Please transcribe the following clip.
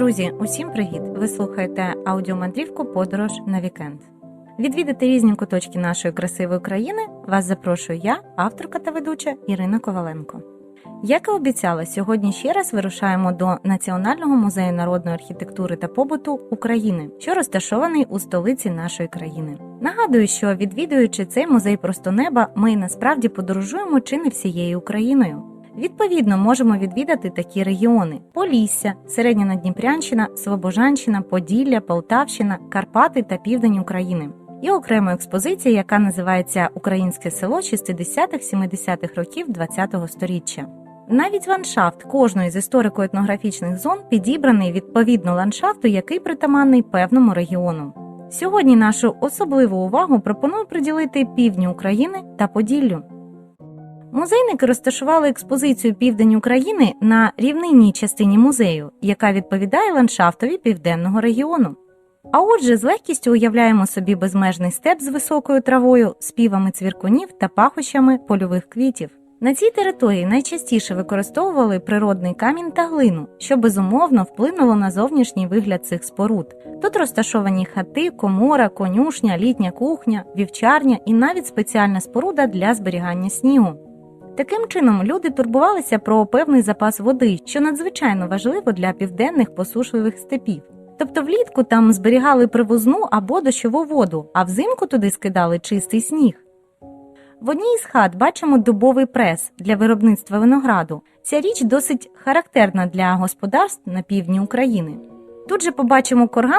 Друзі, усім привіт! Ви слухаєте аудіомандрівку Подорож на вікенд. Відвідати різні куточки нашої красивої країни вас запрошую я, авторка та ведуча Ірина Коваленко. Як і обіцяла, сьогодні ще раз вирушаємо до Національного музею народної архітектури та побуту України, що розташований у столиці нашої країни. Нагадую, що відвідуючи цей музей просто неба, ми насправді подорожуємо чи не всією Україною. Відповідно, можемо відвідати такі регіони: Полісся, Середня Надніпрянщина, Слобожанщина, Поділля, Полтавщина, Карпати та Південь України. І окрема експозиція, яка називається Українське село 60-70-х років ХХ століття. Навіть ландшафт кожної з історико-етнографічних зон підібраний відповідно ландшафту, який притаманний певному регіону. Сьогодні нашу особливу увагу пропоную приділити півдню України та Поділлю. Музейники розташували експозицію Південь України на рівнинній частині музею, яка відповідає ландшафтові південного регіону. А отже, з легкістю уявляємо собі безмежний степ з високою травою, співами цвіркунів та пахощами польових квітів. На цій території найчастіше використовували природний камінь та глину, що безумовно вплинуло на зовнішній вигляд цих споруд. Тут розташовані хати, комора, конюшня, літня кухня, вівчарня і навіть спеціальна споруда для зберігання снігу. Таким чином, люди турбувалися про певний запас води, що надзвичайно важливо для південних посушливих степів. Тобто влітку там зберігали привозну або дощову воду, а взимку туди скидали чистий сніг. В одній із хат бачимо дубовий прес для виробництва винограду. Ця річ досить характерна для господарств на півдні України. Тут же побачимо корган